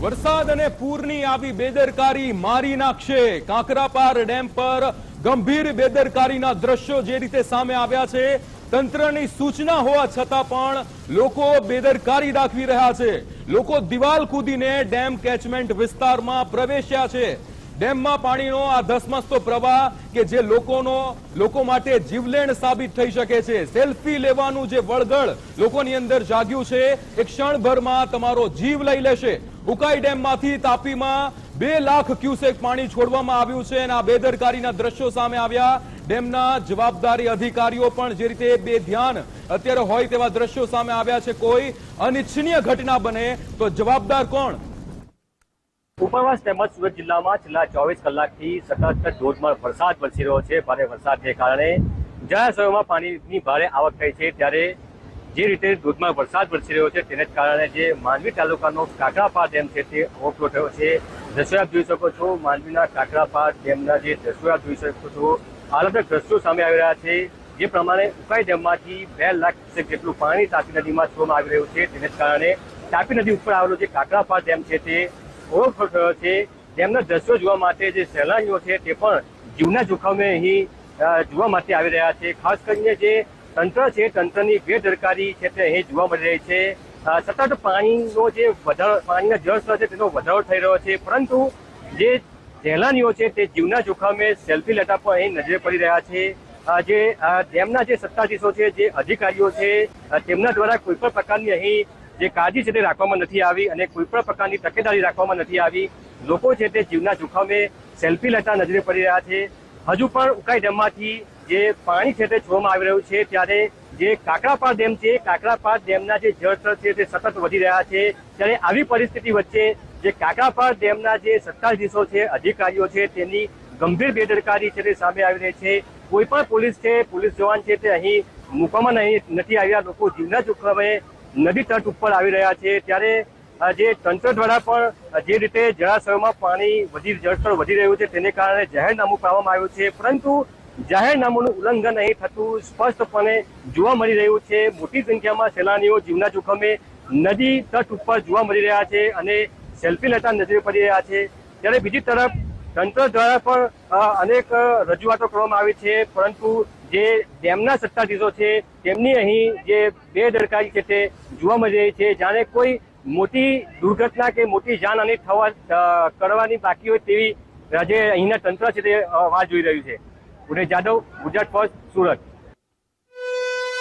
વરસાદ અને પૂરની આવી બેદરકારી મારી નાખશે કાંકરાપાર ડેમ પર ગંભીર બેદરકારીના દ્રશ્યો જે રીતે સામે આવ્યા છે, તંત્રની સૂચના હોવા છતાં પણ લોકો બેદરકારી દાખવી રહ્યા છે. લોકો દિવાલ કૂદીને ડેમ કેચમેન્ટ વિસ્તારમાં પ્રવેશ્યા છે. ડેમમાં પાણીનો આ ધસમસતો પ્રવાહ કે જે લોકોનો, લોકો માટે જીવલેણ સાબિત થઈ શકે છે. સેલ્ફી લેવાનું જે વળગળ લોકોની અંદર જાગ્યું છે, એ ક્ષણભરમાં તમારો જીવ લઈ લેશે. ઉકાઈ ડેમમાંથી તાપીમાં બે લાખ ક્યુસેક પાણી છોડવામાં આવ્યું છે અને આ બેદરકારીના દ્રશ્યો સામે આવ્યા. ડેમના જવાબદારી અધિકારીઓ પણ જે રીતે બે ધ્યાન અત્યારે હોય તેવા દ્રશ્યો સામે આવ્યા છે. કોઈ અનિચ્છનીય ઘટના બને તો જવાબદાર કોણ? ઉપરવાસ તેમજ સુરત જિલ્લામાં છેલ્લા ચોવીસ કલાકથી સતત ધોધમાર વરસાદ વરસી રહ્યો છે. ભારે વરસાદને કારણે જળાશયોમાં પાણીની ભારે આવક થઈ છે. ત્યારે જે રીતે ધોધમાર વરસાદ વરસી રહ્યો છે, તેને જ કારણે જે માંડવી તાલુકાનો કાકરાપાર ડેમ છે, તે ઓવરફ્લો થયો છે. દ્રશ્યો આપ જોઈ શકો છો, માંડવીના કાકરાપાર ડેમના જે દ્રશ્યો આપ જોઈ શકો છો હાલત દ્રશ્યો સામે આવી રહ્યા છે. જે પ્રમાણે ઉકાઈ ડેમમાંથી બે લાખ ક્યુસેક જેટલું પાણી તાપી નદીમાં છોડવામાં આવી રહ્યું છે. તેને જ કારણે તાપી નદી ઉપર આવેલો જે કાકરાપાર ડેમ છે, તે ઓવરફ્લો થયો છે. ડેમના દ્રશ્યો જોવા માટે જે સહેલાણીઓ છે, તે પણ જીવના જોખમે અહીં જોવા માટે આવી રહ્યા છે. ખાસ કરીને જે તંત્ર છે, તંત્રની બેદરકારી છે તે અહીં જોવા મળી રહી છે. સતત પાણીનો જે વધારો, પાણીના જળસ્તર છે તેનો વધારો થઈ રહ્યો છે. પરંતુ જે સહેલાનીઓ છે તે જીવના જોખમે સેલ્ફી લેતા પણ અહીં નજરે પડી રહ્યા છે. જે તેમના જે સત્તાધીશો છે, જે અધિકારીઓ છે તેમના દ્વારા કોઈ પણ પ્રકારની અહીં જે કાળજી છે તે રાખવામાં નથી આવી અને કોઈ પણ પ્રકારની તકેદારી રાખવામાં નથી આવી. લોકો છે તે જીવના જોખમે સેલ્ફી લેતા નજરે પડી રહ્યા છે. હજુ પણ ઉકાઈ ડેમમાંથી જે પાણી છે તે છોડવામાં આવી રહ્યું છે, ત્યારે જે કાકરાપાર ડેમ છે, કાકરાપાર ડેમના જે જળસ્તર છે તે સતત વધી રહ્યા છે. ત્યારે આવી પરિસ્થિતિ વચ્ચે જે કાકરાપાર ડેમના જે સત્તાધીશો છે, અધિકારીઓ છે, તેની ગંભીર બેદરકારી છે તે સામે આવી રહી છે. કોઈ પણ પોલીસ છે, પોલીસ જવાન છે તે અહીં મૂકવામાં નહીં, નથી આવ્યા. લોકો જીવના જોખમે નદી તટ ઉપર આવી રહ્યા છે. ત્યારે જે તંત્ર દ્વારા પણ જે રીતે જળાશયોમાં પાણી વધી, જળસ્તર વધી રહ્યું છે, તેને કારણે જાહેરનામું પાડવામાં આવ્યું છે. પરંતુ જાહેરનામાનું ઉલ્લંઘન અહીં થતું સ્પષ્ટપણે જોવા મળી રહ્યું છે. મોટી સંખ્યામાં સહેલાણીઓ જીવના જોખમે નદી તટ ઉપર જોવા મળી રહ્યા છે અને સેલ્ફી લેતા નજરે પડી રહ્યા છે. ત્યારે બીજી તરફ તંત્ર દ્વારા પણ અનેક રજૂઆતો કરવામાં આવી છે. પરંતુ જે ડેમના સત્તાધીશો છે, તેમની અહીં જે બેદરકારી છે તે જોવા મળી રહી છે. જાણે કોઈ મોટી દુર્ઘટના કે મોટી જાનહાનિ થવા કરવાની બાકી હોય તેવી જે અહીંના તંત્ર છે તે વાત જોઈ રહ્યું છે. ઉદય જાદવ, ગુજરાત ફર્સ્ટ, સુરત.